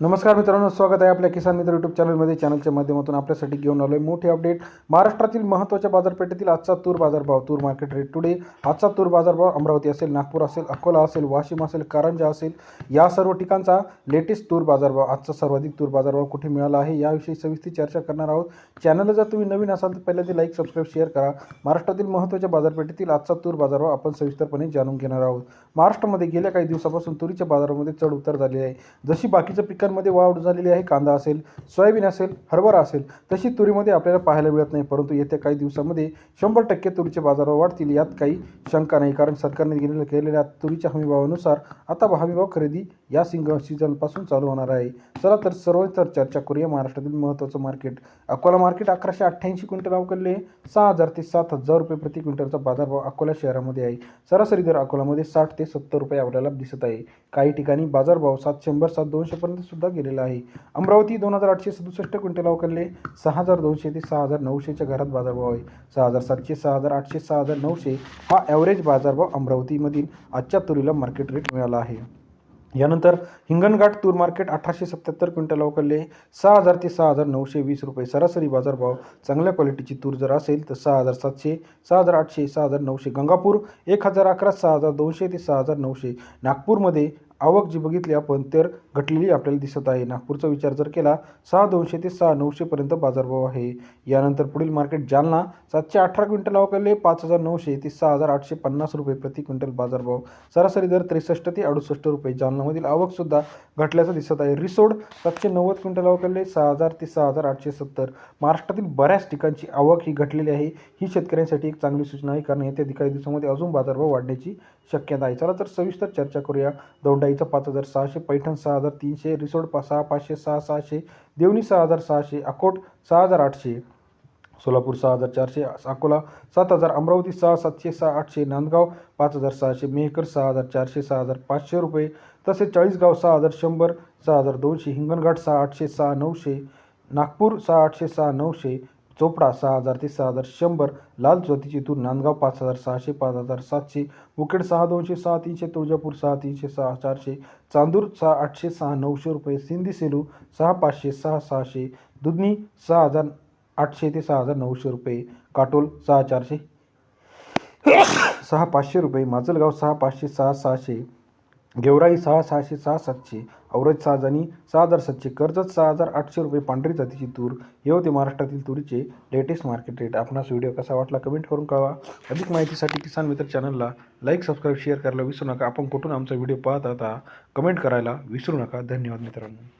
नमस्कार मित्रांनो स्वागत आहे आपल्या किसान मित्र यूट्यूब चॅनलमध्ये चॅनलच्या माध्यमातून आपल्यासाठी घेऊन आलो आहे मोठे अपडेट महाराष्ट्रातील महत्त्वाच्या बाजारपेठेतील आजचा तूर बाजारभाव तूर मार्केट रेट टुडे आजचा तूर बाजारभाव अमरावती असेल नागपूर असेल अकोला असेल वाशिम असेल कारंजा असेल या सर्व ठिकाणचा लेटेस्ट तूर बाजारभाव आजचा सर्वाधिक तूर बाजारभाव कुठे मिळाला आहे याविषयी सविस्तर चर्चा करणार आहोत. चॅनलला जर तुम्ही नवीन असाल तर पहिल्यांदा लाईक सबस्क्राईब शेअर करा. महाराष्ट्रातील महत्त्वाच्या बाजारपेठेतील आजचा तूर बाजारभाव आपण सविस्तरपणे जाणून घेणार आहोत. महाराष्ट्रामध्ये गेल्या काही दिवसापासून तुरीच्या बाजारामध्ये चढ उतार झाले आहे. जशी बाकीच्या पिकांमध्ये वाढ झालेली आहे कांदा असेल सोयाबीन असेल हरभरा असेल तशी तुरीमध्ये आपल्याला पाहायला मिळत नाही. परंतु येत्या काही दिवसामध्ये शंभर टक्के तुरीचे बाजारावर वाढतील यात काही शंका नाही. कारण सरकारने गेलेल्या केलेल्या तुरीच्या हमीभावानुसार आता हमीभाव खरेदी या सिंग सीझनपासून चालू होणार आहे. चला तर सर्व तर चर्चा करूया महाराष्ट्रातील महत्त्वाचं मार्केट अकोला मार्केट अकराशे अठ्ठ्याऐंशी क्विंटल अवकलले सहा हजार ते सात हजार रुपये प्रति क्विंटलचा बाजारभाव अकोला शहरामध्ये आहे. सरासरी दर अकोलामध्ये साठ ते सत्तर रुपये आपल्याला दिसत आहे. काही ठिकाणी बाजारभाव सात शंभर सात दोनशेपर्यंत सुद्धा गेलेला आहे. अमरावती दोन हजार आठशे सदुसष्ट क्विंटल अवकलले सहा हजार दोनशे ते सहा हजार नऊशेच्या घरात बाजारभाव आहे. सहा हजार सातशे सहा हजार आठशे सहा हजार नऊशे हा ॲव्हरेज बाजारभाव अमरावतीमधील आजच्या तुरीला मार्केट रेट मिळाला आहे. यानंतर हिंगणघाट तूर मार्केट अठराशे सत्याहत्तर क्विंटल अवकलले सहा हजार ते सहा हजार नऊशे वीस रुपये सरासरी बाजारभाव. चांगल्या क्वालिटीची तूर जर असेल तर सहा हजार सातशे सहा हजार आठशे सहा हजार नऊशे गंगापूर एक हजार अकरा सहा हजार दोनशे ते सहा हजार नऊशे. नागपूरमध्ये आवक जी बघितली आपण तर घटलेली आपल्याला दिसत आहे. नागपूरचा विचार जर केला सहा दोनशे ते सहा नऊशेपर्यंत बाजारभाव आहे. यानंतर पुढील मार्केट जालना सातशे अठरा क्विंटल आवकले पाच हजार नऊशे ते सहा हजार आठशे पन्नास रुपये प्रति क्विंटल बाजारभाव. सरासरी दर त्रेसष्ट ते अडुसष्ट रुपये. जालनामधील आवकसुद्धा घटल्याचं दिसत आहे. रिसोड सातशे नव्वद क्विंटल आवकले सहा हजार ते सहा हजार आठशे सत्तर. महाराष्ट्रातील बऱ्याच ठिकाणची आवक ही घटलेली आहे. ही शेतकऱ्यांसाठी एक चांगली सूचना आहे. कारण येत्या काही दिवसामध्ये अजून बाजारभाव वाढण्याची शक्यता आहे. चला तर सविस्तर चर्चा करूया. दोंडाईचं पाच हजार सहाशे पैठण सहा हजार तीनशे रिसोड पा सहा पाचशे सहा सहाशे देवणी सहा हजार सहाशे अकोट सहा हजार आठशे सोलापूर सहा हजार चारशे अकोला सात हजार अमरावती सहा सातशे सहा आठशे नांदगाव पाच हजार सहाशे मेहकर सहा हजार चारशे सहा हजार पाचशे रुपये तसेच चाळीसगाव सहा हजार शंभर सहा हजार दोनशे हिंगणघाट सहा आठशे सहा नऊशे नागपूर सहा आठशे सहा नऊशे चोपडा सहा हज़ार ते सहा हज़ार शंभर, लाल ज्योतीची तूर नांदगाव पाच हज़ार सहाशे, पाच हज़ार सातशे, मुखेड सहा दोनशे सहा, तीनशे, तुळजापूर सहा, तीनशे सहा, चारशे, चांदूर सहा, आठशे सहा, नऊशे रुपये, सिंधी सेलू सहा, पाचशे सहा, सहाशे, दुधनी सहा हज़ार आठशे ते सहा हज़ार नऊशे रुपये, काटोल सहा, चारशे, सहा, पाचशे रुपये, माजलगाव सहा, पाचशे सहा, सहाशे गेवराई सहा सहाशे सहा सातशे औरज सहा जणी सहा हजार सातशे कर्जत सहा हजार आठशे रुपये पांढरी जातीची तूर. हे होते महाराष्ट्रातील तुरीचे लेटेस्ट मार्केट रेट आपणास व्हिडिओ कसा वाटला कमेंट करून कळवा. अधिक माहितीसाठी किसान मित्र चॅनलला लाईक सबस्क्राईब शेअर करायला विसरू नका. आपण कुठून आमचा व्हिडिओ पाहत आता कमेंट करायला विसरू नका. धन्यवाद मित्रांनो.